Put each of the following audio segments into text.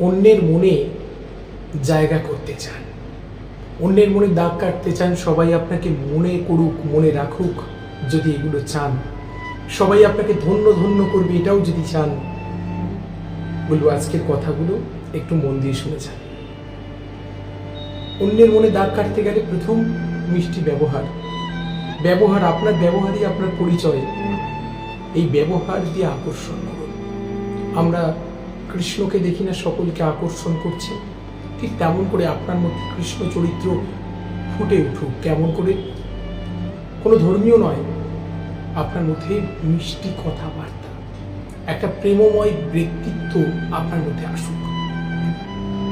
অন্যের মনে জায়গা করতে চান। অন্যের মনে দাগ কাটতে চান, সবাই আপনাকে মনে করুক, মনে রাখুক যদি এগুলো চান। সবাই আপনাকে ধন্য ধন্য করবে, এটাও যদি চান। বলব, আজকের কথাগুলো একটু মন দিয়ে শুনে যান। অন্যের মনে দাগ কাটতে গেলে প্রথম মিষ্টি ব্যবহার। ব্যবহার, আপনার ব্যবহারই আপনার পরিচয়। এই ব্যবহার দিয়ে আকর্ষণ করুন। আমরা কৃষ্ণকে দেখি না সকলকে আকর্ষণ করছে। ঠিক তেমন করে আপনার মধ্যে কৃষ্ণ চরিত্র ফুটে উঠুক। কেমন করে? কোনো ধর্মীয় নয়। আপনার মধ্যে মিষ্টি কথাবার্তা, একটা প্রেমময় ব্যক্তিত্ব আপনার মধ্যে আসুক।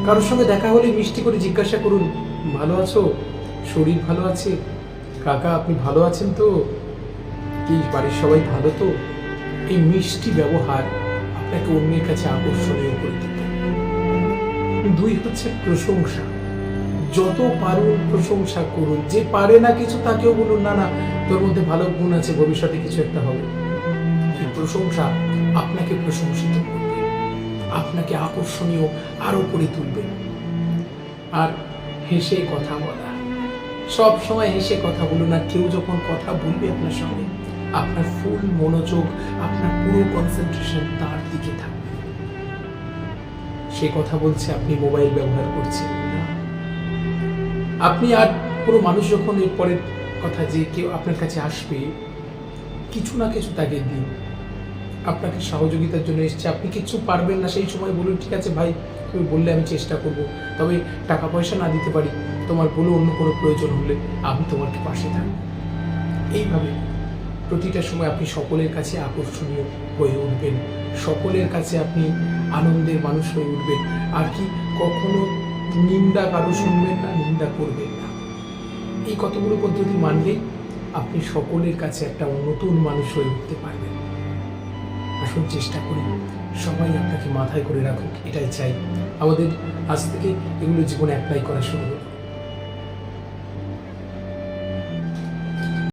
কারোর সঙ্গে দেখা হলে মিষ্টি করে জিজ্ঞাসা করুন, ভালো আছো? শরীর ভালো আছে? কাকা, আপনি ভালো আছেন তো? কি বাড়ির সবাই ভালো তো? এই মিষ্টি ব্যবহার আপনাকে অন্যের কাছে আকর্ষণীয় করে দিতে। দুই হচ্ছে প্রশংসা। যত পারুন প্রশংসা করুন যে পারে না কিছু, তাকেও বলুন, না না, তোর মধ্যে ভালো গুণ আছে, ভবিষ্যতে কিছু একটা হবে। প্রশংসা আপনাকে প্রশংসিত করবে। আপনাকে আকর্ষণীয় আরও করে তুলবে। আর হেসে কথা বলা। সব সময় হেসে কথা বলুন আর কেউ যখন কথা বলবে আপনার সঙ্গে আপনার ফুল মনোযোগ, আপনার পুরো কনসেন্ট্রেশন তার দিকে থাকবে। সে কথা বলছে, আপনি মোবাইল ব্যবহার করছেন আপনি আর কোনো মানুষ যখন এর পরের কথা যে কেউ আপনার কাছে আসবে, কিছু না কিছু তাকে দিন। আপনাকে সহযোগিতার জন্য এসছে। আপনি কিছু পারবেন না, সেই সময় বলুন, ঠিক আছে ভাই, তুমি বললে আমি চেষ্টা করব। তবে টাকা পয়সা না দিতে পারি। তোমার বলে অন্য কোনো প্রয়োজন হলে আমি তোমার পাশে থাকব। এইভাবে প্রতিটা সময় আপনি সকলের কাছে আকর্ষণীয় হয়ে উঠবেন। সকলের কাছে আপনি আনন্দের মানুষ হয়ে উঠবেন। আর কি কখনো নিন্দা কারও শুনবেন না, নিন্দা করবেন না। এই কতগুলো পদ্ধতি মানলেই আপনি সকলের কাছে একটা নতুন মানুষ হয়ে উঠতে পারবেন। আসুন চেষ্টা করি। সবাই আপনাকে মাথায় করে রাখুক, এটাই চাই। আমাদের আজ থেকে এগুলো জীবনে অ্যাপ্লাই করা শুরু করুন।